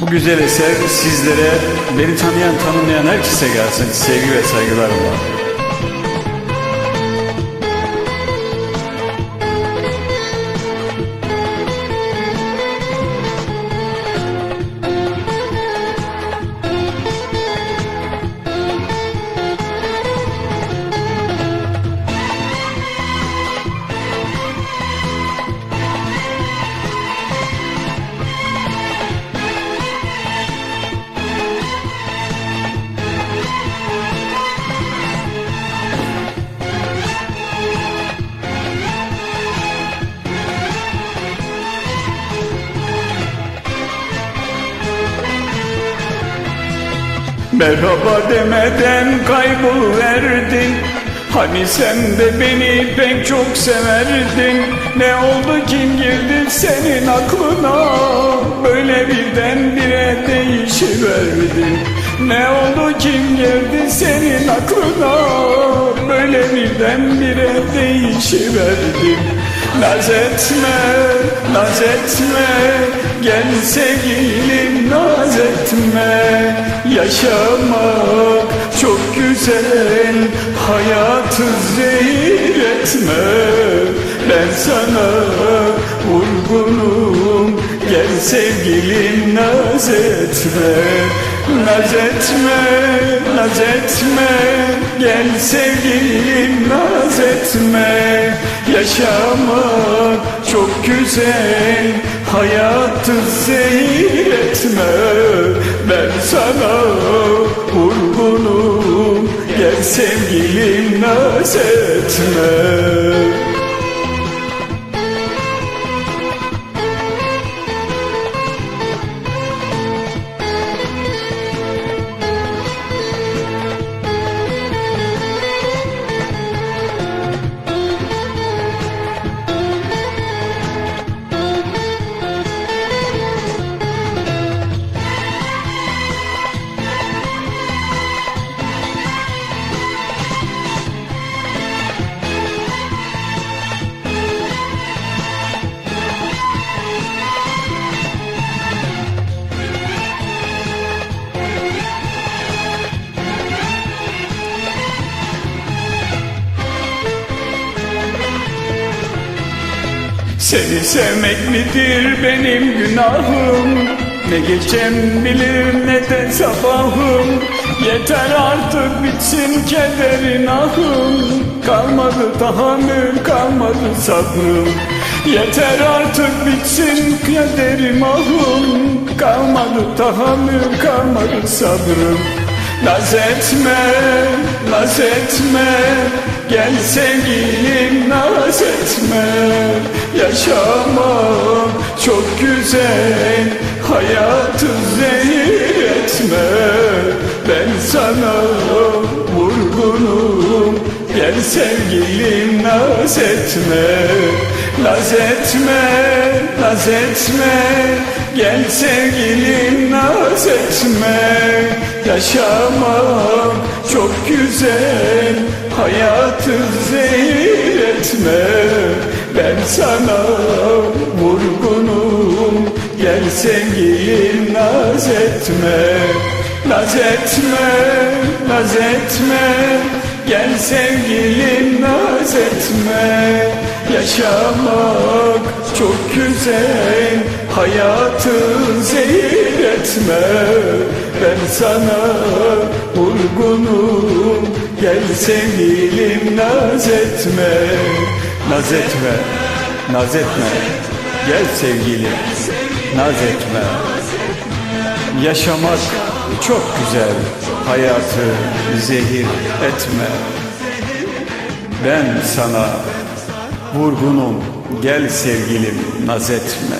Bu güzel eser sizlere, beni tanıyan tanımayan herkese gelsin. Sevgi ve saygılarımla. Merhaba demeden kayboluverdin Hani sen de beni pek çok severdin. Ne oldu kim girdi senin aklına? Böyle birdenbire değişiverdin. Ne oldu kim girdi senin aklına? Böyle birdenbire değişiverdin. Naz etme, naz etme. Gel sevgilim naz Yaşamak çok güzel. Hayatı zehir etme. Ben sana vurgunum. Gel sevgilim naz etme. Naz etme, naz etme. Gel sevgilim naz etme. Yaşamak çok güzel Hayatı zehir etme Ben sana vurgunum Gel sevgilim naz etme Seni sevmek midir benim günahım? Ne gecem bilir ne de sabahım. Yeter artık bitsin kederin ahım Kalmadı tahammül kalmadı sabrım. Yeter artık bitsin kaderim ahım Kalmadı tahammül kalmadı sabrım. Naz etme, naz etme. Gel sevgilim naz etme Yaşamak çok güzel Hayatı zehir etme Ben sana vurgunum Gel sevgilim naz etme. Naz etme, naz etme Gel sevgilim naz etme. Yaşamak çok güzel Hayatı zehir etme Ben sana vurgunum. Gel sevgilim naz etme. Naz etme, naz etme. Gel sevgilim naz etme. Yaşamak çok güzel. Hayatı zehir etme. Ben sana vurgunum. Gel sevgilim naz etme Naz etme, naz etme. Gel sevgilim naz etme. Yaşamak çok güzel. Hayatı zehir etme. Ben sana vurgunum. Gel sevgilim naz etme